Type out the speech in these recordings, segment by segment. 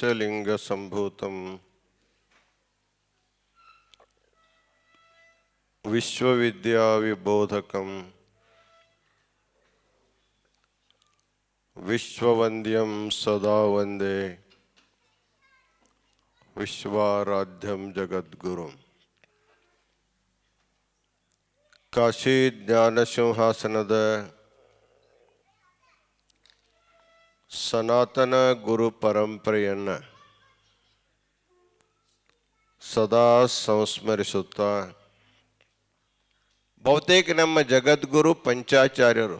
पंचलिंगसंभूतम विश्वविद्या विबोधक विश्ववंद्यम सदा वंदे विश्वाराध्यम जगद्गु काशी ज्ञान सिंहासनद ಸನಾತನ ಗುರು ಪರಂಪರೆಯನ್ನು ಸದಾ ಸಂಸ್ಮರಿಸುತ್ತಾ ಬಹುತೇಕ ನಮ್ಮ ಜಗದ್ಗುರು ಪಂಚಾಚಾರ್ಯರು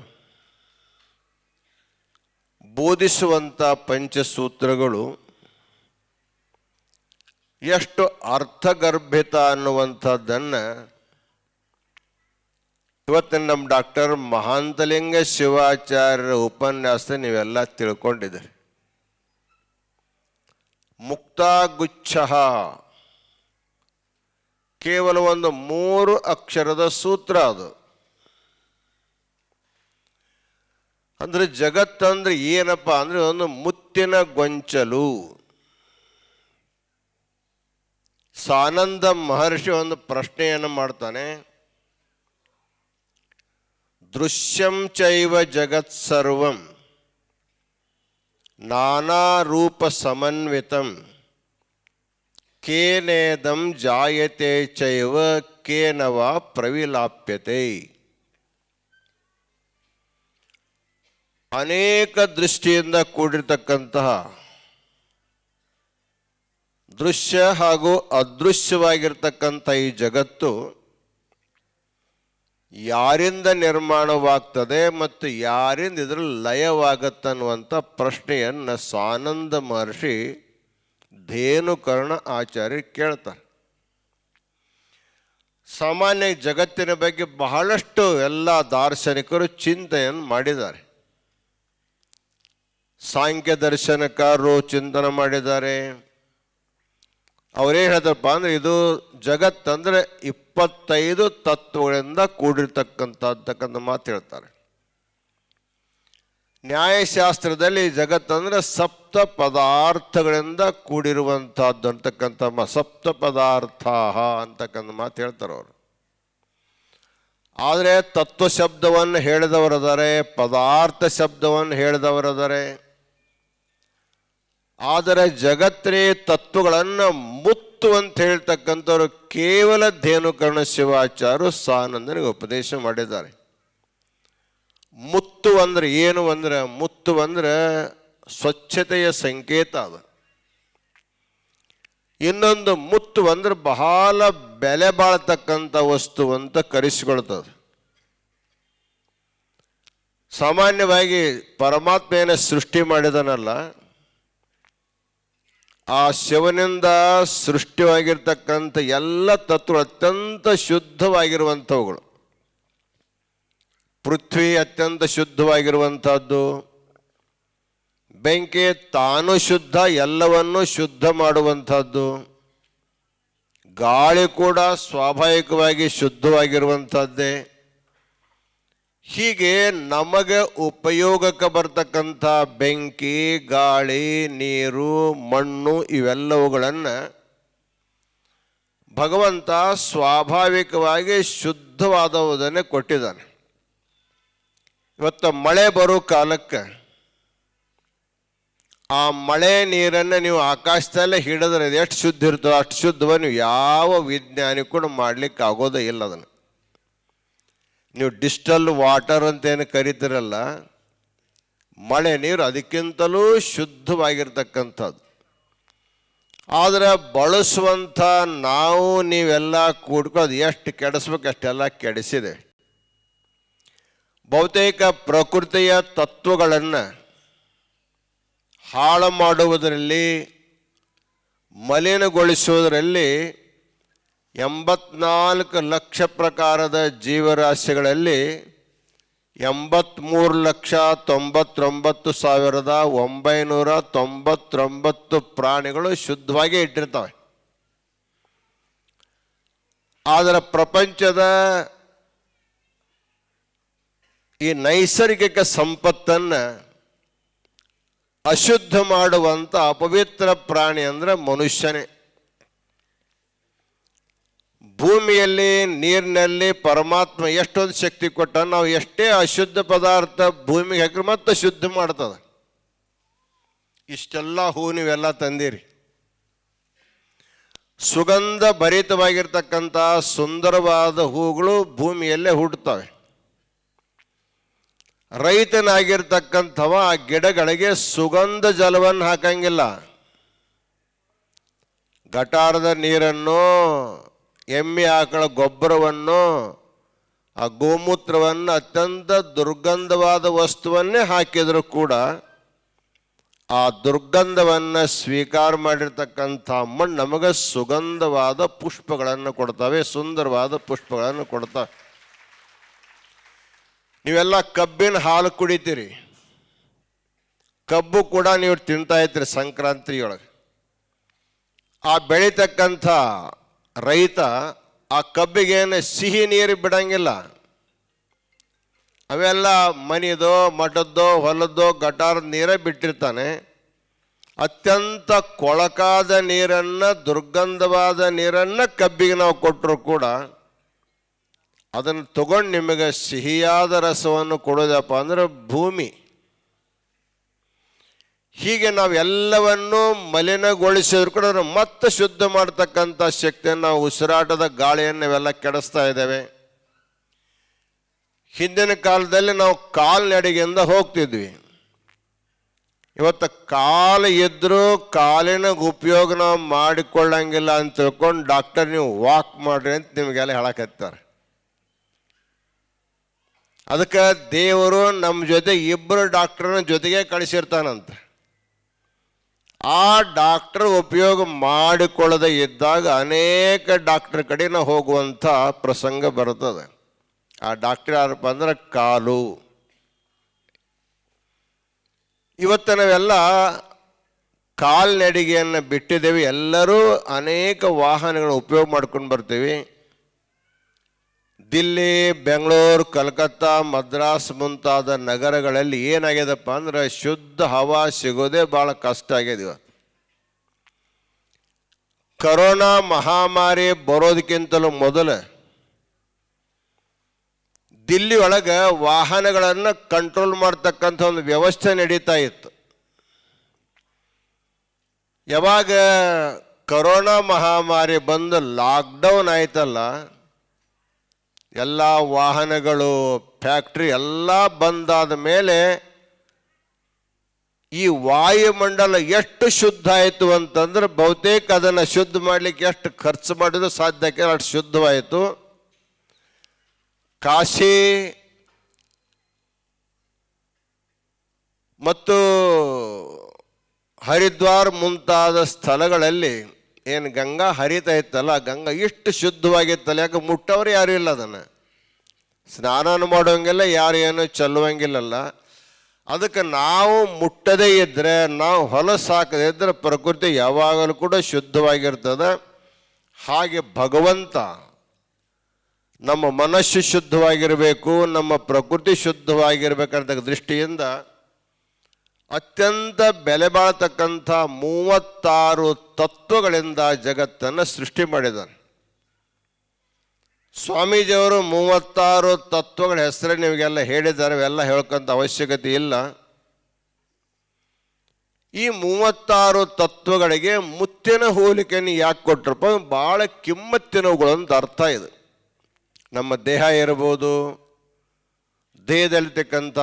ಬೋಧಿಸುವಂಥ ಪಂಚಸೂತ್ರಗಳು ಎಷ್ಟು ಅರ್ಥಗರ್ಭಿತ ಅನ್ನುವಂಥದ್ದನ್ನು ಇವತ್ತಿನ ನಮ್ಮ ಡಾಕ್ಟರ್ ಮಹಾಂತಲಿಂಗ ಶಿವಾಚಾರ್ಯರ ಉಪನ್ಯಾಸ ನೀವೆಲ್ಲ ತಿಳ್ಕೊಂಡಿದ್ದೀರಿ. ಮುಕ್ತಾಗುಚ್ಛ. ಕೇವಲ ಒಂದು ಮೂರು ಅಕ್ಷರದ ಸೂತ್ರ ಅದು. ಅಂದ್ರೆ ಜಗತ್ತಂದ್ರೆ ಏನಪ್ಪ ಅಂದ್ರೆ ಒಂದು ಮುತ್ತಿನ ಗೊಂಚಲು. ಸಾನಂದ ಮಹರ್ಷಿ ಒಂದು ಪ್ರಶ್ನೆಯನ್ನು ಮಾಡ್ತಾನೆ. ದೃಶ್ಯಂ ಚೈವ ಜಗತ್ ಸರ್ವಂ. ನಾನಾ ರೂಪ ಸಮನ್ವಿತಂ. ಕೇನೇದಂ ಜಾಯತೆ ಚೈವ ಕೇನವ ಪ್ರವಿಲಾಪ್ಯತೆ. ಅನೇಕ ದೃಷ್ಟಿಯಿಂದ ಕೂಡಿರ್ತಕ್ಕಂತಹ ದೃಶ್ಯ ಹಾಗೂ ಅದೃಶ್ಯವಾಗಿರ್ತಕ್ಕಂಥ ಈ ಜಗತ್ತು ಯಾರಿಂದ ನಿರ್ಮಾಣವಾಗ್ತದೆ ಮತ್ತು ಯಾರಿಂದ ಇದರ ಲಯವಾಗತ್ತನ್ನುವಂಥ ಪ್ರಶ್ನೆಯನ್ನು ಸ್ವಾನಂದ ಮಹರ್ಷಿ ಧೇನುಕರ್ಣ ಆಚಾರ್ಯ ಕೇಳ್ತಾರೆ. ಸಾಮಾನ್ಯ ಜಗತ್ತಿನ ಬಗ್ಗೆ ಬಹಳಷ್ಟು ಎಲ್ಲ ದಾರ್ಶನಿಕರು ಚಿಂತೆಯನ್ನು ಮಾಡಿದ್ದಾರೆ. ಸಾಂಖ್ಯ ದರ್ಶನಕಾರರು ಚಿಂತನೆ ಮಾಡಿದ್ದಾರೆ. ಅವರೇ ಹೇಳ್ತಾರಪ್ಪ ಅಂದ್ರೆ ಇದು ಜಗತ್ತಂದ್ರೆ ಇಪ್ಪತ್ತೈದು ತತ್ವಗಳಿಂದ ಕೂಡಿರ್ತಕ್ಕಂಥದ್ದಕ್ಕಂಥ ಮಾತು ಹೇಳ್ತಾರೆ. ನ್ಯಾಯಶಾಸ್ತ್ರದಲ್ಲಿ ಜಗತ್ತಂದ್ರೆ ಸಪ್ತ ಪದಾರ್ಥಗಳಿಂದ ಕೂಡಿರುವಂಥದ್ದು ಅಂತಕ್ಕಂಥ ಮ, ಸಪ್ತ ಪದಾರ್ಥ ಅಂತಕ್ಕಂಥ ಮಾತು ಹೇಳ್ತಾರೆ ಅವರು. ಆದರೆ ತತ್ವ ಶಬ್ದವನ್ನು ಹೇಳಿದವರದರೆ, ಪದಾರ್ಥ ಶಬ್ದವನ್ನು ಹೇಳಿದವರದರೆ, ಆದರೆ ಜಗತ್ತಿನ ತತ್ವಗಳನ್ನು ಮುತ್ತು ಅಂತ ಹೇಳ್ತಕ್ಕಂಥವ್ರು ಕೇವಲ ಧೇನುಕರ್ಣ ಶಿವಾಚಾರ್ಯರು ಸಾನಂದನಿಗೆ ಉಪದೇಶ ಮಾಡಿದ್ದಾರೆ. ಮುತ್ತು ಅಂದ್ರೆ ಏನು ಅಂದ್ರೆ, ಮುತ್ತು ಅಂದ್ರೆ ಸ್ವಚ್ಛತೆಯ ಸಂಕೇತ ಅದ. ಇನ್ನೊಂದು ಮುತ್ತು ಅಂದ್ರೆ ಬಹಳ ಬೆಲೆ ಬಾಳ್ತಕ್ಕಂಥ ವಸ್ತು ಅಂತ ಕರೆಸಿಕೊಳ್ತದೆ. ಸಾಮಾನ್ಯವಾಗಿ ಪರಮಾತ್ಮ ಏನ ಸೃಷ್ಟಿ ಮಾಡಿದನಲ್ಲ ಆ ಶಿವನಿಂದ ಸೃಷ್ಟಿವಾಗಿರ್ತಕ್ಕಂಥ ಎಲ್ಲ ತತ್ವ ಅತ್ಯಂತ ಶುದ್ಧವಾಗಿರುವಂಥವುಗಳು. ಪೃಥ್ವಿ ಅತ್ಯಂತ ಶುದ್ಧವಾಗಿರುವಂಥದ್ದು. ಬೆಂಕಿ ತಾನು ಶುದ್ಧ, ಎಲ್ಲವನ್ನೂ ಶುದ್ಧ ಮಾಡುವಂಥದ್ದು. ಗಾಳಿ ಕೂಡ ಸ್ವಾಭಾವಿಕವಾಗಿ ಶುದ್ಧವಾಗಿರುವಂಥದ್ದೇ. ಹೀಗೆ ನಮಗೆ ಉಪಯೋಗಕ್ಕೆ ಬರ್ತಕ್ಕಂಥ ಬೆಂಕಿ, ಗಾಳಿ, ನೀರು, ಮಣ್ಣು ಇವೆಲ್ಲವುಗಳನ್ನು ಭಗವಂತ ಸ್ವಾಭಾವಿಕವಾಗಿ ಶುದ್ಧವಾದವುದನ್ನೇ ಕೊಟ್ಟಿದ್ದಾನೆ. ಇವತ್ತು ಮಳೆ ಬರೋ ಕಾಲಕ್ಕೆ ಆ ಮಳೆ ನೀರನ್ನು ನೀವು ಆಕಾಶದಲ್ಲೇ ಹಿಡಿದ್ರೆ ಎಷ್ಟು ಶುದ್ಧ ಇರ್ತದೋ ಅಷ್ಟು ಶುದ್ಧವನ್ನು ಯಾವ ವಿಜ್ಞಾನಿ ಕೂಡ ಮಾಡ್ಲಿಕ್ಕೆ ಆಗೋದೇ ಇಲ್ಲ ಅದನ್ನು. ನೀವು ಡಿಸ್ಟಲ್ ವಾಟರ್ ಅಂತ ಏನು ಕರಿತೀರಲ್ಲ, ಮಳೆ ನೀರು ಅದಕ್ಕಿಂತಲೂ ಶುದ್ಧವಾಗಿರ್ತಕ್ಕಂಥದ್ದು. ಆದರೆ ಬಳಸುವಂಥ ನಾವು ನೀವೆಲ್ಲ ಕೂಡ್ಕೊಳ್ಳೋದು ಎಷ್ಟು ಕೆಡಿಸ್ಬೇಕು, ಅಷ್ಟೆಲ್ಲ ಕೆಡಿಸಿದೆ. ಬಹುತೇಕ ಪ್ರಕೃತಿಯ ತತ್ವಗಳನ್ನು ಹಾಳು ಮಾಡುವುದರಲ್ಲಿ, ಮಲಿನಗೊಳಿಸುವುದರಲ್ಲಿ ಎಂಬತ್ನಾಲ್ಕು ಲಕ್ಷ ಪ್ರಕಾರದ ಜೀವರಾಶಿಗಳಲ್ಲಿ ಎಂಬತ್ತ್ಮೂರು ಲಕ್ಷ ತೊಂಬತ್ತೊಂಬತ್ತು ಸಾವಿರದ ಒಂಬೈನೂರ ತೊಂಬತ್ತೊಂಬತ್ತು ಪ್ರಾಣಿಗಳು ಶುದ್ಧವಾಗಿ ಇಟ್ಟಿರ್ತವೆ. ಆದರೆ ಪ್ರಪಂಚದ ಈ ನೈಸರ್ಗಿಕ ಸಂಪತ್ತನ್ನು ಅಶುದ್ಧ ಮಾಡುವಂಥ ಅಪವಿತ್ರ ಪ್ರಾಣಿ ಅಂದರೆ ಮನುಷ್ಯನೇ. ಭೂಮಿಯಲ್ಲಿ, ನೀರಿನಲ್ಲಿ ಪರಮಾತ್ಮ ಎಷ್ಟೊಂದು ಶಕ್ತಿ ಕೊಟ್ಟ ನಾವು ಎಷ್ಟೇ ಅಶುದ್ಧ ಪದಾರ್ಥ ಭೂಮಿಗೆ ಹಾಕಿದ್ರೆ ಮತ್ತೆ ಶುದ್ಧ ಮಾಡ್ತದೆ. ಇಷ್ಟೆಲ್ಲ ಹೂ ನೀವೆಲ್ಲ ತಂದಿರಿ. ಸುಗಂಧ ಭರಿತವಾಗಿರ್ತಕ್ಕಂಥ ಸುಂದರವಾದ ಹೂಗಳು ಭೂಮಿಯಲ್ಲೇ ಹುಟ್ಟುತ್ತವೆ. ರೈತನಾಗಿರ್ತಕ್ಕಂಥವ ಆ ಗಿಡಗಳಿಗೆ ಸುಗಂಧ ಜಲವನ್ನು ಹಾಕಂಗಿಲ್ಲ. ಗಟಾರದ ನೀರನ್ನು ಎಮ್ಮೆ ಆಕಳ ಗೊಬ್ಬರವನ್ನು, ಆ ಗೋಮೂತ್ರವನ್ನು ಅತ್ಯಂತ ದುರ್ಗಂಧವಾದ ವಸ್ತುವನ್ನೇ ಹಾಕಿದರೂ ಕೂಡ, ಆ ದುರ್ಗಂಧವನ್ನು ಸ್ವೀಕಾರ ಮಾಡಿರ್ತಕ್ಕಂಥ ಮಣ್ಣು ನಮಗೆ ಸುಗಂಧವಾದ ಪುಷ್ಪಗಳನ್ನು ಕೊಡ್ತವೆ, ಸುಂದರವಾದ ಪುಷ್ಪಗಳನ್ನು ಕೊಡ್ತವೆ. ನೀವೆಲ್ಲ ಕಬ್ಬಿನ ಹಾಲು ಕುಡಿತೀರಿ. ಕಬ್ಬು ಕೂಡ ನೀವು ತಿಂತಾ ಇದ್ರಿ ಸಂಕ್ರಾಂತಿಯೊಳಗೆ. ಆ ಬೆಳೀತಕ್ಕಂಥ ರೈತ ಆ ಕಬ್ಬಿಗೇನು ಸಿಹಿ ನೀರು ಬಿಡಂಗಿಲ್ಲ. ಅವೆಲ್ಲ ಮನಿದೋ, ಮಠದ್ದೋ, ಹೊಲದ್ದೋ ಗಟಾರದ ನೀರೇ ಬಿಟ್ಟಿರ್ತಾನೆ. ಅತ್ಯಂತ ಕೊಳಕಾದ ನೀರನ್ನು, ದುರ್ಗಂಧವಾದ ನೀರನ್ನು ಕಬ್ಬಿಗೆ ನಾವು ಕೊಟ್ಟರು ಕೂಡ ಅದನ್ನು ತಗೊಂಡು ನಿಮಗೆ ಸಿಹಿಯಾದ ರಸವನ್ನು ಕೊಡೋದಪ್ಪ ಅಂದ್ರೆ ಭೂಮಿ. ಹೀಗೆ ನಾವು ಎಲ್ಲವನ್ನೂ ಮಲಿನಗೊಳಿಸಿದ್ರು ಕೂಡ ಮತ್ತೆ ಶುದ್ಧ ಮಾಡ್ತಕ್ಕಂಥ ಶಕ್ತಿಯನ್ನು ನಾವು ಉಸಿರಾಟದ ಗಾಳಿಯನ್ನು ಇವೆಲ್ಲ ಕೆಡಿಸ್ತಾ ಇದ್ದೇವೆ. ಹಿಂದಿನ ಕಾಲದಲ್ಲಿ ನಾವು ಕಾಲ್ನಡಿಗೆಯಿಂದ ಹೋಗ್ತಿದ್ವಿ. ಇವತ್ತು ಕಾಲು ಇದ್ದರೂ ಕಾಲಿನ ಉಪಯೋಗ ನಾವು ಮಾಡಿಕೊಳ್ಳಂಗಿಲ್ಲ ಅಂತ ತಿಳ್ಕೊಂಡು ಡಾಕ್ಟರ್ ನೀವು ವಾಕ್ ಮಾಡ್ರಿ ಅಂತ ನಿಮಗೆಲ್ಲ ಹೇಳಕತ್ತಾರೆ. ಅದಕ್ಕೆ ದೇವರು ನಮ್ಮ ಜೊತೆ ಇಬ್ಬರು ಡಾಕ್ಟರ್ನ ಜೊತೆಗೆ ಕಳಿಸಿರ್ತಾನಂತೆ. ಆ ಡಾಕ್ಟರ್ ಉಪಯೋಗ ಮಾಡಿಕೊಳ್ಳದೆ ಇದ್ದಾಗ ಅನೇಕ ಡಾಕ್ಟರ್ ಕಡೆನ ಹೋಗುವಂಥ ಪ್ರಸಂಗ ಬರ್ತದೆ ಆ ಡಾಕ್ಟರ್ ಯಾರಪ್ಪ ಅಂದ್ರೆ ಕಾಲು. ಇವತ್ತು ನಾವೆಲ್ಲ ಕಾಲ್ನಡಿಗೆಯನ್ನು ಬಿಟ್ಟಿದ್ದೇವೆ. ಎಲ್ಲರೂ ಅನೇಕ ವಾಹನಗಳನ್ನು ಉಪಯೋಗ ಮಾಡ್ಕೊಂಡು ಬರ್ತೀವಿ. ದಿಲ್ಲಿ, ಬೆಂಗಳೂರು, ಕಲ್ಕತ್ತಾ, ಮದ್ರಾಸ್ ಮುಂತಾದ ನಗರಗಳಲ್ಲಿ ಏನಾಗ್ಯದಪ್ಪ ಅಂದ್ರೆ ಶುದ್ಧ ಹವಾ ಸಿಗೋದೇ ಭಾಳ ಕಷ್ಟ ಆಗ್ಯದ ಇವತ್ತು. ಕರೋನಾ ಮಹಾಮಾರಿ ಬರೋದಕ್ಕಿಂತಲೂ ಮೊದಲು ದಿಲ್ಲಿ ಒಳಗೆ ವಾಹನಗಳನ್ನು ಕಂಟ್ರೋಲ್ ಮಾಡ್ತಕ್ಕಂಥ ಒಂದು ವ್ಯವಸ್ಥೆ ನಡೀತಾ ಇತ್ತು. ಯಾವಾಗ ಕರೋನಾ ಮಹಾಮಾರಿ ಬಂದು ಲಾಕ್ಡೌನ್ ಆಯ್ತಲ್ಲ ಎಲ್ಲ ವಾಹನಗಳು, ಫ್ಯಾಕ್ಟ್ರಿ ಎಲ್ಲ ಬಂದಾದ ಮೇಲೆ ಈ ವಾಯುಮಂಡಲ ಎಷ್ಟು ಶುದ್ಧ ಆಯಿತು ಅಂತಂದ್ರೆ ಬಹುತೇಕ ಅದನ್ನು ಶುದ್ಧ ಮಾಡಲಿಕ್ಕೆ ಎಷ್ಟು ಖರ್ಚು ಮಾಡಿದ್ರು ಸಾಧ್ಯಕ್ಕೆ ಅಷ್ಟು ಶುದ್ಧವಾಯಿತು. ಕಾಶಿ ಮತ್ತು ಹರಿದ್ವಾರ್ ಮುಂತಾದ ಸ್ಥಳಗಳಲ್ಲಿ ಏನು ಗಂಗಾ ಹರಿತಾ ಇತ್ತಲ್ಲ, ಗಂಗಾ ಇಷ್ಟು ಶುದ್ಧವಾಗಿತ್ತಲ್ಲ, ಯಾಕೆ ಮುಟ್ಟವ್ರು ಯಾರೂ ಇಲ್ಲ ಅದನ್ನು. ಸ್ನಾನ ಮಾಡೋಂಗಿಲ್ಲ, ಯಾರು ಏನು ಚೆಲ್ಲುವಂಗಿಲ್ಲಲ್ಲ. ಅದಕ್ಕೆ ನಾವು ಮುಟ್ಟದೇ ಇದ್ದರೆ ನಾವು ಹೊಲಸು ಹಾಕದೇ ಇದ್ದರೆ ಪ್ರಕೃತಿ ಯಾವಾಗಲೂ ಕೂಡ ಶುದ್ಧವಾಗಿರ್ತದೆ. ಹಾಗೆ ಭಗವಂತ ನಮ್ಮ ಮನಸ್ಸು ಶುದ್ಧವಾಗಿರಬೇಕು, ನಮ್ಮ ಪ್ರಕೃತಿ ಶುದ್ಧವಾಗಿರ್ಬೇಕಂತ ದೃಷ್ಟಿಯಿಂದ ಅತ್ಯಂತ ಬೆಲೆ ಬಾಳ್ತಕ್ಕಂಥ ಮೂವತ್ತಾರು ತತ್ವಗಳಿಂದ ಜಗತ್ತನ್ನು ಸೃಷ್ಟಿ ಮಾಡಿದ್ದಾನೆ ಸ್ವಾಮೀಜಿಯವರು ಮೂವತ್ತಾರು ತತ್ವಗಳ ಹೆಸರು ನಿಮಗೆಲ್ಲ ಹೇಳಿದ್ದಾರೆ, ಅವೆಲ್ಲ ಹೇಳ್ಕೊಂತ ಅವಶ್ಯಕತೆ ಇಲ್ಲ. ಈ ಮೂವತ್ತಾರು ತತ್ವಗಳಿಗೆ ಮುತ್ತಿನ ಹೋಲಿಕೆಯನ್ನು ಯಾಕೆ ಕೊಟ್ಟರಪ್ಪ ಭಾಳ ಕಿಮ್ಮತ್ತಿನವುಗಳು ಅಂತ ಅರ್ಥ ಇದೆ. ನಮ್ಮ ದೇಹ ಇರ್ಬೋದು ದೇಹದಲ್ಲಿರ್ತಕ್ಕಂಥ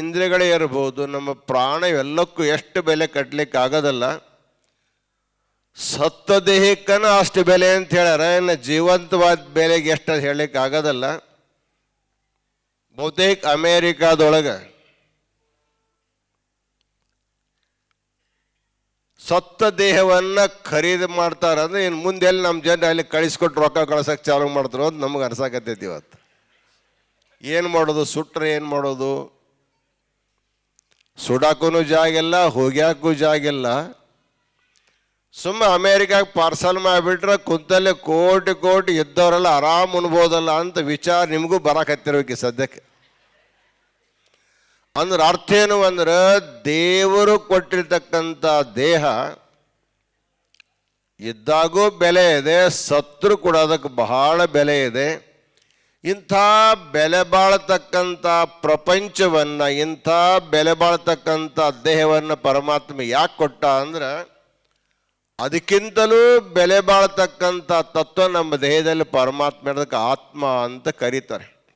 ಇಂದ್ರಿಯಗಳೇ ಇರ್ಬೋದು, ನಮ್ಮ ಪ್ರಾಣ ಇವೆಲ್ಲಕ್ಕೂ ಎಷ್ಟು ಬೆಲೆ ಕಟ್ಟಲಿಕ್ಕೆ ಆಗೋದಲ್ಲ ಸತ್ತ ದೇಹಕ್ಕನ ಅಷ್ಟು ಬೆಲೆ ಅಂತ ಹೇಳ್ಯಾರ, ಇನ್ನು ಜೀವಂತವಾದ ಬೆಲೆಗೆ ಎಷ್ಟು ಹೇಳಲಿಕ್ಕೆ ಆಗೋದಲ್ಲ ಬಹುತೇಕ ಅಮೇರಿಕಾದೊಳಗೆ ಸತ್ತ ದೇಹವನ್ನು ಖರೀದಿ ಮಾಡ್ತಾರಂದ್ರೆ ಇನ್ನು ಮುಂದೆ ಎಲ್ಲಿ ನಮ್ಮ ಜನ ಅಲ್ಲಿ ಕಳಿಸ್ಕೊಟ್ಟು ರೊಕ್ಕ ಕಳ್ಸಕ್ಕೆ ಚಾಲು ಮಾಡ್ತಾರೋ ಅಂತ ನಮ್ಗೆ ಅನ್ಸಾಕತ್ತೈತಿ ಇವತ್ತು. ಏನು ಮಾಡೋದು? ಸುಟ್ರೆ ಏನು ಮಾಡೋದು? ಸುಡಾಕೂ ಜಾಗಿಲ್ಲ, ಹೋಗ್ಯಾಕೂ ಜಾಗಿಲ್ಲ. ಸುಮ್ಮ ಅಮೇರಿಕಾಗೆ ಪಾರ್ಸಲ್ ಮಾಡಿಬಿಟ್ರೆ ಕುಂತಲ್ಲೇ ಕೋಟಿ ಕೋಟಿ ಇದ್ದವರೆಲ್ಲ ಆರಾಮ್ ಉಣ್ಬೋದಲ್ಲ ಅಂತ ವಿಚಾರ ನಿಮಗೂ ಬರಕತ್ತಿರ್ಬೇಕು ಸದ್ಯಕ್ಕೆ. ಅಂದ್ರೆ ಅರ್ಥ ಏನು ಅಂದ್ರೆ ದೇವರು ಕೊಟ್ಟಿರ್ತಕ್ಕಂಥ ದೇಹ ಇದ್ದಾಗೂ ಬೆಲೆ ಇದೆ, ಸತ್ರು ಕೂಡ ಅದಕ್ಕೆ ಬಹಳ ಬೆಲೆ ಇದೆ. ಇಂಥ ಬೆಲೆ ಬಾಳತಕ್ಕಂಥ ಪ್ರಪಂಚವನ್ನು, ಇಂಥ ಬೆಲೆ ಬಾಳ್ತಕ್ಕಂಥ ದೇಹವನ್ನು ಪರಮಾತ್ಮ ಯಾಕೆ ಕೊಟ್ಟ ಅಂದ್ರೆ, ಅದಕ್ಕಿಂತಲೂ ಬೆಲೆ ಬಾಳ್ತಕ್ಕಂಥ ತತ್ವ ನಮ್ಮ ದೇಹದಲ್ಲಿ ಪರಮಾತ್ಮ ಇರೋದಕ್ಕೆ ಆತ್ಮ ಅಂತ ಕರೀತಾರೆ.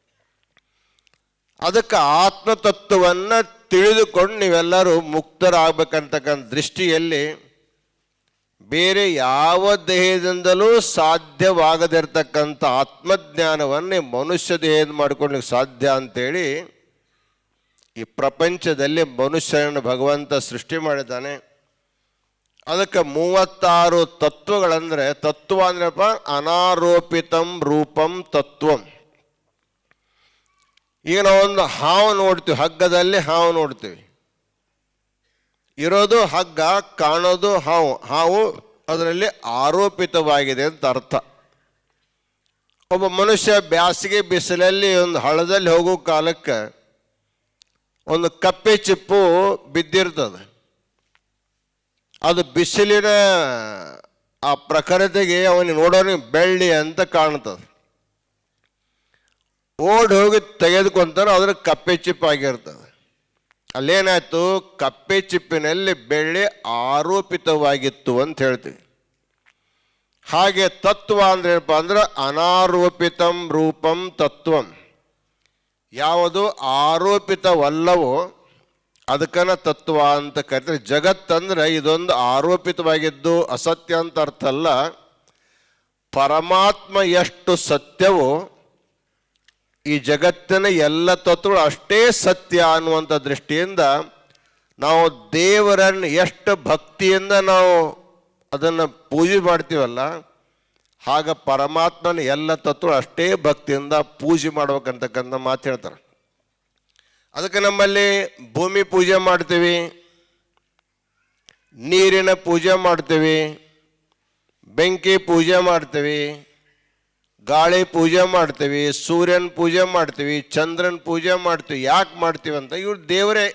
ಅದಕ್ಕೆ ಆತ್ಮ ತತ್ವವನ್ನು ತಿಳಿದುಕೊಂಡು ನೀವೆಲ್ಲರೂ ಮುಕ್ತರಾಗಬೇಕಂತಕ್ಕಂಥ ದೃಷ್ಟಿಯಲ್ಲಿ ಬೇರೆ ಯಾವ ದೇಹದಿಂದಲೂ ಸಾಧ್ಯವಾಗದಿರ್ತಕ್ಕಂಥ ಆತ್ಮಜ್ಞಾನವನ್ನೇ ಮನುಷ್ಯ ದೇಹದ ಮಾಡ್ಕೊಳ್ಳಿಕ್ಕೆ ಸಾಧ್ಯ ಅಂತೇಳಿ ಈ ಪ್ರಪಂಚದಲ್ಲಿ ಮನುಷ್ಯನನ್ನು ಭಗವಂತ ಸೃಷ್ಟಿ ಮಾಡಿದ್ದಾನೆ. ಅದಕ್ಕೆ ಮೂವತ್ತಾರು ತತ್ವಗಳಂದರೆ ತತ್ವ ಅಂದ್ರಪ್ಪ ಅನಾರೋಪಿತಂ ರೂಪಂ ತತ್ವಂ. ಈಗ ನಾವೊಂದು ಹಾವು ನೋಡ್ತೀವಿ, ಹಗ್ಗದಲ್ಲಿ ಹಾವು ನೋಡ್ತೀವಿ. ಇರೋದು ಹಗ್ಗ, ಕಾಣೋದು ಹಾವು. ಹಾವು ಅದರಲ್ಲಿ ಆರೋಪಿತವಾಗಿದೆ ಅಂತ ಅರ್ಥ. ಒಬ್ಬ ಮನುಷ್ಯ ಬ್ಯಾಸಿಗೆ ಬಿಸಿಲಲ್ಲಿ ಒಂದು ಹಳ್ಳದಲ್ಲಿ ಹೋಗೋ ಕಾಲಕ್ಕೆ ಒಂದು ಕಪ್ಪೆ ಚಿಪ್ಪು ಬಿದ್ದಿರ್ತದೆ. ಅದು ಬಿಸಿಲಿನ ಆ ಪ್ರಖರತೆಗೆ ಅವನಿಗೆ ನೋಡೋನಿಗೆ ಬೆಳ್ಳಿ ಅಂತ ಕಾಣ್ತದೆ. ಓಡ್ ಹೋಗಿ ತೆಗೆದುಕೊಂತಾರೆ ಅದ್ರ ಕಪ್ಪೆ ಚಿಪ್ ಆಗಿರ್ತದೆ ಅಲ್ಲೇನಾಯ್ತು? ಕಪ್ಪೆ ಚಿಪ್ಪಿನಲ್ಲಿ ಬೆಳ್ಳಿ ಆರೋಪಿತವಾಗಿತ್ತು ಅಂತ ಹೇಳ್ತೀವಿ. ಹಾಗೆ ತತ್ವ ಅಂದ್ರೆ ಏನಪ್ಪ ಅಂದ್ರೆ ಅನಾರೋಪಿತಂ ರೂಪಂ ತತ್ವಂ. ಯಾವುದು? ಆರೋಪಿತವಲ್ಲವೋ ಅದಕ್ಕನ ತತ್ವ ಅಂತ ಕರಿತಾರೆ. ಜಗತ್ತಂದ್ರೆ ಇದೊಂದು ಆರೋಪಿತವಾಗಿದ್ದು ಅಸತ್ಯ ಅಂತ ಅರ್ಥ ಅಲ್ಲ. ಪರಮಾತ್ಮ ಎಷ್ಟು ಸತ್ಯವೋ ಈ ಜಗತ್ತಿನ ಎಲ್ಲ ತತ್ವಗಳು ಅಷ್ಟೇ ಸತ್ಯ ಅನ್ನುವಂಥ ದೃಷ್ಟಿಯಿಂದ ನಾವು ದೇವರನ್ನು ಎಷ್ಟು ಭಕ್ತಿಯಿಂದ ನಾವು ಅದನ್ನು ಪೂಜೆ ಮಾಡ್ತೀವಲ್ಲ ಆಗ ಪರಮಾತ್ಮನ ಎಲ್ಲ ತತ್ವಗಳು ಅಷ್ಟೇ ಭಕ್ತಿಯಿಂದ ಪೂಜೆ ಮಾಡ್ಬೇಕಂತಕ್ಕಂಥ ಮಾತು ಹೇಳ್ತಾರೆ. ಅದಕ್ಕೆ ನಮ್ಮಲ್ಲಿ ಭೂಮಿ ಪೂಜೆ ಮಾಡ್ತೀವಿ, ನೀರಿನ ಪೂಜೆ ಮಾಡ್ತೀವಿ, ಬೆಂಕಿ ಪೂಜೆ ಮಾಡ್ತೀವಿ ಗಾಳಿ ಪೂಜೆ ಮಾಡ್ತೀವಿ, ಸೂರ್ಯನ ಪೂಜೆ ಮಾಡ್ತೀವಿ, ಚಂದ್ರನ ಪೂಜೆ ಮಾಡ್ತೀವಿ, ಯಾಕೆ ಮಾಡ್ತೀವಿ ಅಂತ ಇವ್ರು ದೇವರೇ.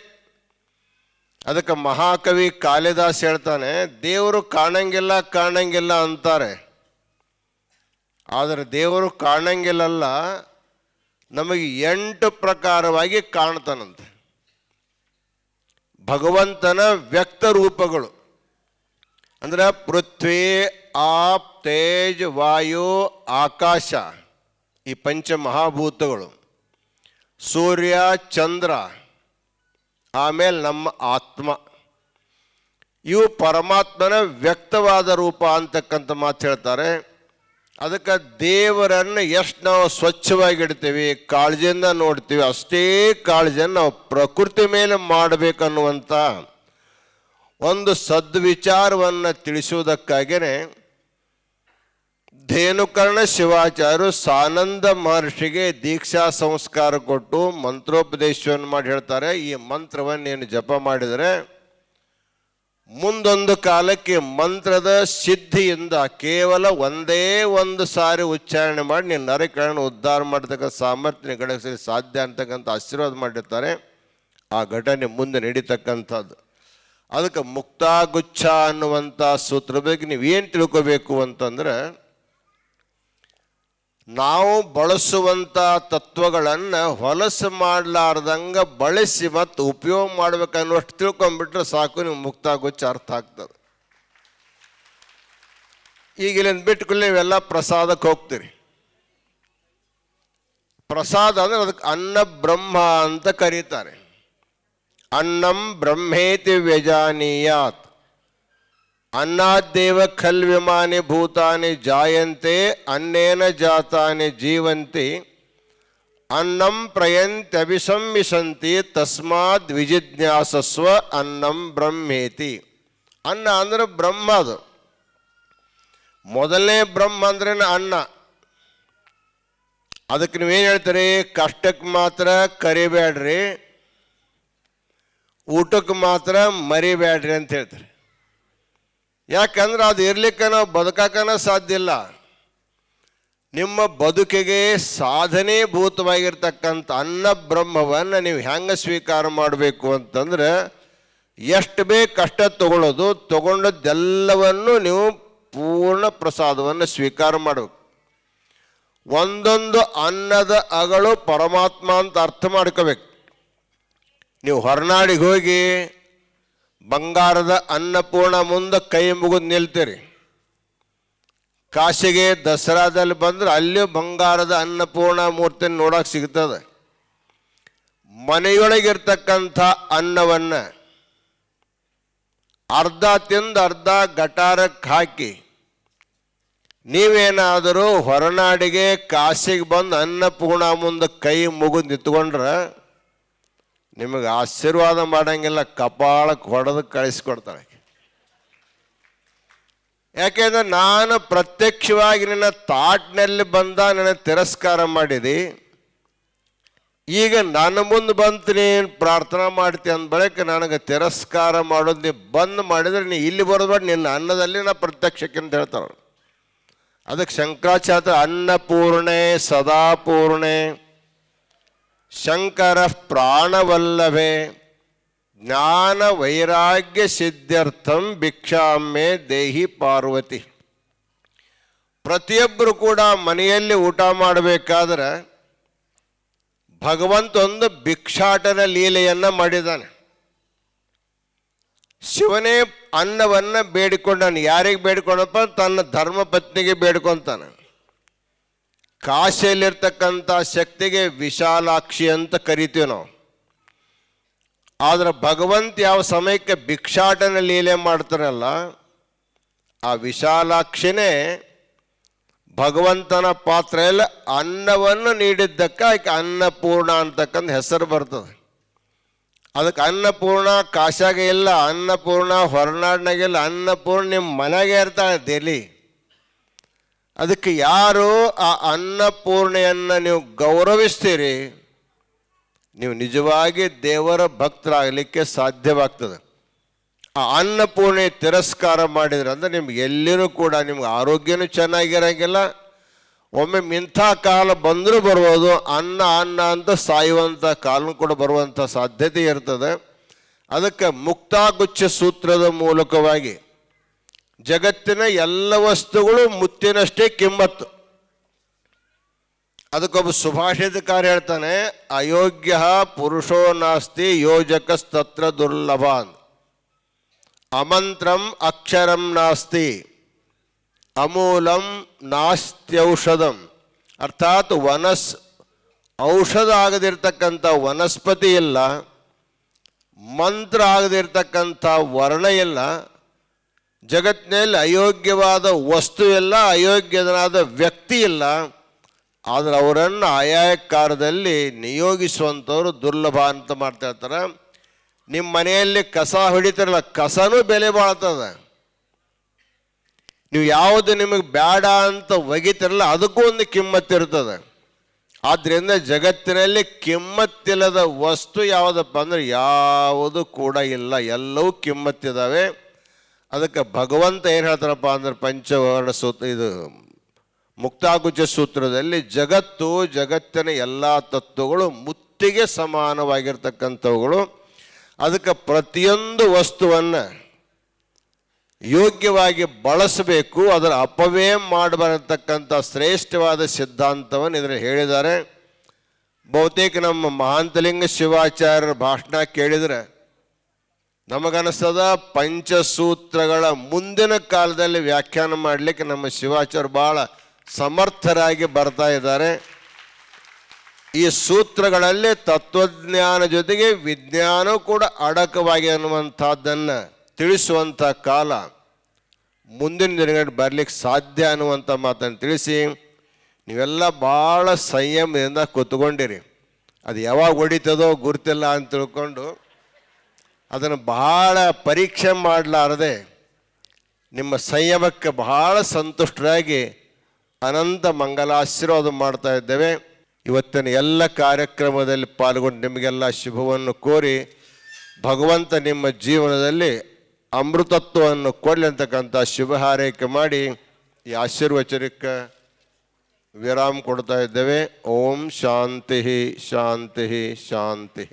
ಅದಕ್ಕೆ ಮಹಾಕವಿ ಕಾಳಿದಾಸ್ ಹೇಳ್ತಾನೆ, ದೇವರು ಕಾಣಂಗಿಲ್ಲ ಕಾಣಂಗಿಲ್ಲ ಅಂತಾರೆ. ಆದರೆ ದೇವರು ಕಾಣಂಗಿಲ್ಲಲ್ಲ, ನಮಗೆ ಎಂಟು ಪ್ರಕಾರವಾಗಿ ಕಾಣ್ತಾನಂತೆ. ಭಗವಂತನ ವ್ಯಕ್ತ ರೂಪಗಳು. ಅಂದ್ರೆ ಪೃಥ್ವಿ ಆಪ್, ತೇಜ್, ವಾಯು, ಆಕಾಶ ಈ ಪಂಚ ಮಹಾಭೂತಗಳು ಸೂರ್ಯ, ಚಂದ್ರ, ಆಮೇಲೆ ನಮ್ಮ ಆತ್ಮ. ಇವು ಪರಮಾತ್ಮನ ವ್ಯಕ್ತವಾದ ರೂಪ ಅಂತಕ್ಕಂಥ ಮಾತು ಹೇಳ್ತಾರೆ. ಅದಕ್ಕೆ ದೇವರನ್ನು ಎಷ್ಟು ನಾವು ಸ್ವಚ್ಛವಾಗಿ ಇಡ್ತೀವಿ ಕಾಳಜಿಯಿಂದ ನೋಡ್ತೀವಿ, ಅಷ್ಟೇ ಕಾಳಜಿಯನ್ನು ನಾವು ಪ್ರಕೃತಿ ಮೇಲೆ ಮಾಡಬೇಕನ್ನುವಂಥ ಒಂದು ಸದ್ವಿಚಾರವನ್ನು ತಿಳಿಸುವುದಕ್ಕಾಗೇ ಧೇನುಕರ್ಣ ಶಿವಾಚಾರ್ಯರು ಸಾನಂದ ಮಹರ್ಷಿಗೆ ದೀಕ್ಷಾ ಸಂಸ್ಕಾರ ಕೊಟ್ಟು ಮಂತ್ರೋಪದೇಶವನ್ನು ಮಾಡಿ ಹೇಳ್ತಾರೆ. ಈ ಮಂತ್ರವನ್ನು ನೀನು ಜಪ ಮಾಡಿದರೆ ಮುಂದೊಂದು ಕಾಲಕ್ಕೆ ಮಂತ್ರದ ಸಿದ್ಧಿಯಿಂದ ಕೇವಲ ಒಂದೇ ಒಂದು ಸಾರಿ ಉಚ್ಚಾರಣೆ ಮಾಡಿ ನೀನು ನರಕಗಳನ್ನು ಉದ್ಧಾರ ಮಾಡತಕ್ಕ ಸಾಮರ್ಥ್ಯ ಗಳಿಸಲು ಸಾಧ್ಯ ಅಂತಕ್ಕಂಥ ಆಶೀರ್ವಾದ ಮಾಡಿರ್ತಾರೆ. ಆ ಘಟನೆ ಮುಂದೆ ನಡೀತಕ್ಕಂಥದ್ದು. ಅದಕ್ಕೆ ಮುಕ್ತಾಗುಚ್ಛ ಅನ್ನುವಂಥ ಸೂತ್ರ ಬಗ್ಗೆ ನೀವೇನು ತಿಳ್ಕೋಬೇಕು ಅಂತಂದ್ರೆ ನಾವು ಬಳಸುವಂಥ ತತ್ವಗಳನ್ನು ಹೊಲಸು ಮಾಡಲಾರ್ದಂಗೆ ಬಳಸಿ ಮತ್ತು ಉಪಯೋಗ ಮಾಡ್ಬೇಕನ್ನುವಷ್ಟು ತಿಳ್ಕೊಂಡ್ಬಿಟ್ರೆ ಸಾಕು ನೀವು ಮುಕ್ತಾಗುಚ್ಚ ಅರ್ಥ ಆಗ್ತದೆ. ಈಗ ಇಲ್ಲಿಂದ ಬಿಟ್ಕೊಳ್ಳಿ ನೀವೆಲ್ಲ ಪ್ರಸಾದಕ್ಕೆ ಹೋಗ್ತೀರಿ. ಪ್ರಸಾದ ಅಂದ್ರೆ ಅದಕ್ಕೆ ಅನ್ನ ಬ್ರಹ್ಮ ಅಂತ ಕರೀತಾರೆ. ಅನ್ನಂ ಬ್ರಹ್ಮೇತಿ ವ್ಯಜಾನೀಯಾತ್. ಅನ್ನದ್ದೇವ ಖಲ್ವಿಮಾನಿ ಭೂತಾನಿ ಜಾಯಂತೆ ಅನ್ನೇನ ಜಾತಾನಿ ಜೀವಂತಿ ಅನ್ನಂ ಪ್ರಯಂತ್ಯಭಿಸಂವಿಶಂತಿ ತಸ್ಮಾದ್ ವಿಜಿಜ್ಞಾಸಸ್ವ ಅನ್ನಂ ಬ್ರಹ್ಮೇತಿ ಅನ್ನ ಅಂದ್ರೆ ಬ್ರಹ್ಮ ಅದು. ಮೊದಲನೇ ಬ್ರಹ್ಮ ಅಂದ್ರೆ ಅನ್ನ. ಅದಕ್ಕೆ ನೀವೇನು ಹೇಳ್ತೀರಿ? ಕಷ್ಟಕ್ಕೆ ಮಾತ್ರ ಕರಿಬೇಡ್ರಿ, ಊಟಕ್ಕೆ ಮಾತ್ರ ಮರಿಬೇಡ್ರಿ ಅಂತ ಹೇಳ್ತಾರೆ. ಯಾಕಂದ್ರೆ ಅದು ಇರ್ಲಿಕ್ಕೆ ನಾವು ಬದುಕಕ್ಕನ ಸಾಧ್ಯ ಇಲ್ಲ. ನಿಮ್ಮ ಬದುಕಿಗೆ ಸಾಧನೆಭೂತವಾಗಿರ್ತಕ್ಕಂಥ ಅನ್ನ ಬ್ರಹ್ಮವನ್ನು ನೀವು ಹೆಂಗೆ ಸ್ವೀಕಾರ ಮಾಡಬೇಕು ಅಂತಂದ್ರೆ ಎಷ್ಟು ಬೇಕು ಕಷ್ಟ ತಗೊಳ್ಳೋದು ತಗೊಂಡದ್ದೆಲ್ಲವನ್ನು ನೀವು ಪೂರ್ಣ ಪ್ರಸಾದವನ್ನು ಸ್ವೀಕಾರ ಮಾಡಬೇಕು. ಒಂದೊಂದು ಅನ್ನದ ಅಗಳು ಪರಮಾತ್ಮ ಅಂತ ಅರ್ಥ ಮಾಡ್ಕೋಬೇಕು. ನೀವು ಹೊರನಾಡಿಗೆ ಹೋಗಿ ಬಂಗಾರದ ಅನ್ನಪೂರ್ಣ ಮುಂದೆ ಕೈ ಮುಗಿದು ನಿಲ್ತೀರಿ. ಕಾಶಿಗೆ ದಸರಾದಲ್ಲಿ ಬಂದ್ರೆ ಅಲ್ಲಿಯೂ ಬಂಗಾರದ ಅನ್ನಪೂರ್ಣ ಮೂರ್ತಿನ ನೋಡೋಕೆ ಸಿಗ್ತದೆ. ಮನೆಯೊಳಗಿರ್ತಕ್ಕಂಥ ಅನ್ನವನ್ನು ಅರ್ಧ ತಿಂದು ಅರ್ಧ ಗಟಾರಕ್ಕೆ ಹಾಕಿ ನೀವೇನಾದರೂ ಹೊರನಾಡಿಗೆ ಕಾಶಿಗೆ ಬಂದು ಅನ್ನಪೂರ್ಣ ಮುಂದೆ ಕೈ ಮುಗಿದು ನಿಂತ್ಕೊಂಡ್ರೆ ನಿಮಗೆ ಆಶೀರ್ವಾದ ಮಾಡಂಗಿಲ್ಲ ಕಪಾಳಕ್ಕೆ ಹೊಡೆದು ಕಳಿಸ್ಕೊಡ್ತಾಳೆ ಯಾಕೆಂದ್ರೆ ನಾನು ಪ್ರತ್ಯಕ್ಷವಾಗಿ ನಿನ್ನ ತಾಟ್ನಲ್ಲಿ ಬಂದ, ನನ್ನ ತಿರಸ್ಕಾರ ಮಾಡಿದಿ. ಈಗ ನನ್ನ ಮುಂದೆ ಬಂತು ನೀನು ಪ್ರಾರ್ಥನಾ ಮಾಡ್ತಿ ಅಂದ ಬಳಿಕ ನನಗೆ ತಿರಸ್ಕಾರ ಮಾಡೋದು ನೀವು ಬಂದ್ ಮಾಡಿದ್ರೆ ನೀ ಇಲ್ಲಿ ಬರೋದ್ಬೇಡ ನಿನ್ನ ಅನ್ನದಲ್ಲಿ ನಾ ಪ್ರತ್ಯಕ್ಷಕ್ಕೆ ಅಂತ ಹೇಳ್ತಾರೆ ಅದಕ್ಕೆ ಶಂಕರಾಚಾರ್ಯ ಅನ್ನಪೂರ್ಣೆ ಸದಾಪೂರ್ಣೆ ಶಂಕರ ಪ್ರಾಣವಲ್ಲವೇ ಜ್ಞಾನ ವೈರಾಗ್ಯ ಸಿದ್ಧಾರ್ಥಂ ಭಿಕ್ಷಾಮೆ ದೇಹಿ ಪಾರ್ವತಿ. ಪ್ರತಿಯೊಬ್ಬರು ಕೂಡ ಮನೆಯಲ್ಲಿ ಊಟ ಮಾಡಬೇಕಾದ್ರೆ ಭಗವಂತ ಒಂದು ಭಿಕ್ಷಾಟನ ಲೀಲೆಯನ್ನು ಮಾಡಿದ್ದಾನೆ. ಶಿವನೇ ಅನ್ನವನ್ನು ಬೇಡಿಕೊಂಡಾನೆ ಯಾರಿಗೆ ಬೇಡಿಕೊಂಡಪ್ಪ ತನ್ನ ಧರ್ಮಪತ್ನಿಗೆ ಬೇಡ್ಕೊಂತಾನೆ. ಕಾಶಿಯಲ್ಲಿರ್ತಕ್ಕಂಥ ಶಕ್ತಿಗೆ ವಿಶಾಲಾಕ್ಷಿ ಅಂತ ಕರಿತೀವಿ ನಾವು. ಆದರೆ ಭಗವಂತ ಯಾವ ಸಮಯಕ್ಕೆ ಭಿಕ್ಷಾಟನ ಲೀಲೆ ಮಾಡ್ತಾರಲ್ಲ ಆ ವಿಶಾಲಾಕ್ಷಿನೇ ಭಗವಂತನ ಪಾತ್ರೆಯಲ್ಲಿ ಅನ್ನವನ್ನು ನೀಡಿದ್ದಕ್ಕೆ ಆಕೆ ಅನ್ನಪೂರ್ಣ ಅಂತಕ್ಕಂಥ ಹೆಸರು ಬರ್ತದೆ. ಅದಕ್ಕೆ ಅನ್ನಪೂರ್ಣ ಕಾಶಾಗೆ ಇಲ್ಲ, ಅನ್ನಪೂರ್ಣ ಹೊರನಾಡಿನಾಗಿಲ್ಲ ಅನ್ನಪೂರ್ಣ ನಿಮ್ಮ ಮನೆಗೆ ಇರ್ತಾಳೆ ದೆಲಿ ಅದಕ್ಕೆ ಯಾರು ಆ ಅನ್ನಪೂರ್ಣೆಯನ್ನು ನೀವು ಗೌರವಿಸ್ತೀರಿ, ನೀವು ನಿಜವಾಗಿ ದೇವರ ಭಕ್ತರಾಗಲಿಕ್ಕೆ ಸಾಧ್ಯವಾಗ್ತದೆ. ಆ ಅನ್ನಪೂರ್ಣೆ ತಿರಸ್ಕಾರ ಮಾಡಿದ್ರೆ ಅಂದರೆ ನಿಮ್ಗೆ ಎಲ್ಲಿನೂ ಕೂಡ ನಿಮ್ಗೆ ಆರೋಗ್ಯನೂ ಚೆನ್ನಾಗಿರೋಂಗಿಲ್ಲ. ಒಮ್ಮೆ ಇಂಥ ಕಾಲ ಬಂದರೂ ಬರ್ಬೋದು, ಅನ್ನ ಅನ್ನ ಅಂತ ಸಾಯುವಂಥ ಕಾಲನೂ ಕೂಡ ಬರುವಂಥ ಸಾಧ್ಯತೆ ಇರ್ತದೆ. ಅದಕ್ಕೆ ಮುಕ್ತಾಗುಚ್ಛ ಸೂತ್ರದ ಮೂಲಕವಾಗಿ ಜಗತ್ತಿನ ಎಲ್ಲ ವಸ್ತುಗಳು ಮುತ್ತಿನಷ್ಟೇ ಕಿಮ್ಮತ್ತು ಅದಕ್ಕೊಬ್ಬ ಸುಭಾಷಿತಕಾರ ಹೇಳ್ತಾನೆ, ಅಯೋಗ್ಯ ಪುರುಷೋ ನಾಸ್ತಿ ಯೋಜಕಸ್ತತ್ರ ದುರ್ಲಭ ಅಮಂತ್ರಂ ಅಕ್ಷರಂ ನಾಸ್ತಿ, ಅಮೂಲಂ ನಾಸ್ತ್ಯೌಷಧಂ. ಅರ್ಥಾತ್ ವನಸ್, ಔಷಧ ಆಗದಿರ್ತಕ್ಕಂಥ ವನಸ್ಪತಿ ಇಲ್ಲ, ಮಂತ್ರ ಆಗದಿರ್ತಕ್ಕಂಥ ವರ್ಣ ಇಲ್ಲ ಜಗತ್ತಿನಲ್ಲಿ ಅಯೋಗ್ಯವಾದ ವಸ್ತು ಇಲ್ಲ, ಅಯೋಗ್ಯನಾದ ವ್ಯಕ್ತಿ ಇಲ್ಲ, ಆದರೆ ಅವರನ್ನು ಆಯಾಯ ಕಾಲದಲ್ಲಿ ನಿಯೋಗಿಸುವಂಥವ್ರು ದುರ್ಲಭ ಅಂತ ಮಾಡ್ತಾ ಇರ್ತಾರೆ. ನಿಮ್ಮ ಮನೆಯಲ್ಲಿ ಕಸ ಹೊಡಿತಾರಲ್ಲ, ಕಸನೂ ಬೆಲೆ ಬಾಳ್ತದೆ. ನೀವು ಯಾವುದು ನಿಮಗೆ ಬೇಡ ಅಂತ ಒಗಿತಿರಲ್ಲ, ಅದಕ್ಕೂ ಒಂದು ಕಿಮ್ಮತ್ತಿರ್ತದೆ ಆದ್ದರಿಂದ ಜಗತ್ತಿನಲ್ಲಿ ಕಿಮ್ಮತ್ತಿಲ್ಲದ ವಸ್ತು ಯಾವುದಪ್ಪ ಅಂದ್ರೆ, ಯಾವುದು ಕೂಡ ಇಲ್ಲ, ಎಲ್ಲವೂ ಕಿಮ್ಮತ್ತಿದ್ದಾವೆ. ಅದಕ್ಕೆ ಭಗವಂತ ಏನು ಹೇಳ್ತಾರಪ್ಪ ಅಂದ್ರೆ ಪಂಚವರ್ಣ ಸೂತ್ರ, ಇದು ಮುಕ್ತಾಗುಜ ಸೂತ್ರದಲ್ಲಿ ಜಗತ್ತು, ಜಗತ್ತಿನ ಎಲ್ಲ ತತ್ವಗಳು ಮುತ್ತಿಗೆ ಸಮಾನವಾಗಿರ್ತಕ್ಕಂಥವುಗಳು. ಅದಕ್ಕೆ ಪ್ರತಿಯೊಂದು ವಸ್ತುವನ್ನು ಯೋಗ್ಯವಾಗಿ ಬಳಸಬೇಕು, ಅದರ ಅಪವ್ಯಯ ಮಾಡಬಾರತಕ್ಕಂಥ ಶ್ರೇಷ್ಠವಾದ ಸಿದ್ಧಾಂತವನ್ನು ಇದರಲ್ಲಿ ಹೇಳಿದ್ದಾರೆ. ಬಹುತೇಕ ನಮ್ಮ ಮಹಾಂತಲಿಂಗ ಶಿವಾಚಾರ್ಯರ ಭಾಷಣ ಕೇಳಿದರೆ ನಮಗನಿಸ್ತದ ಪಂಚಸೂತ್ರಗಳ ಮುಂದಿನ ಕಾಲದಲ್ಲಿ ವ್ಯಾಖ್ಯಾನ ಮಾಡಲಿಕ್ಕೆ ನಮ್ಮ ಶಿವಾಚಾರ್ಯ ಭಾಳ ಸಮರ್ಥರಾಗಿ ಬರ್ತಾ ಇದ್ದಾರೆ. ಈ ಸೂತ್ರಗಳಲ್ಲಿ ತತ್ವಜ್ಞಾನ ಜೊತೆಗೆ ವಿಜ್ಞಾನ ಕೂಡ ಅಡಕವಾಗಿ ಅನ್ನುವಂಥದ್ದನ್ನು ತಿಳಿಸುವಂಥ ಕಾಲ. ಮುಂದಿನ ದಿನಗಳಲ್ಲಿ ಬರಲಿಕ್ಕೆ ಸಾಧ್ಯ ಅನ್ನುವಂಥ ಮಾತನ್ನು ತಿಳಿಸಿ, ನೀವೆಲ್ಲ ಭಾಳ ಸಂಯಮದಿಂದ ಕೂತ್ಕೊಂಡಿರಿ. ಅದು ಯಾವಾಗ ಹೊಡಿತದೋ ಗುರ್ತಿಲ್ಲ ಅಂತ ತಿಳ್ಕೊಂಡು ಅದನ್ನು ಬಹಳ ಪರೀಕ್ಷೆ ಮಾಡಲಾರದೆ ನಿಮ್ಮ ಸಂಯಮಕ್ಕೆ ಬಹಳ ಸಂತುಷ್ಟರಾಗಿ ಅನಂತ ಮಂಗಲಾಶೀರ್ವಾದ ಮಾಡ್ತಾ ಇದ್ದೇವೆ. ಇವತ್ತಿನ ಎಲ್ಲ ಕಾರ್ಯಕ್ರಮದಲ್ಲಿ ಪಾಲ್ಗೊಂಡು ನಿಮಗೆಲ್ಲ ಶುಭವನ್ನು ಕೋರಿ ಭಗವಂತ ನಿಮ್ಮ ಜೀವನದಲ್ಲಿ ಅಮೃತತ್ವವನ್ನು ಕೊಡಲಿ ಅಂತಕ್ಕಂಥ ಶುಭ ಹಾರೈಕೆ ಮಾಡಿ ಈ ಆಶೀರ್ವಚನಕ್ಕೆ ವಿರಾಮ ಕೊಡ್ತಾ ಇದ್ದೇವೆ. ಓಂ ಶಾಂತಿ ಶಾಂತಿ ಶಾಂತಿ.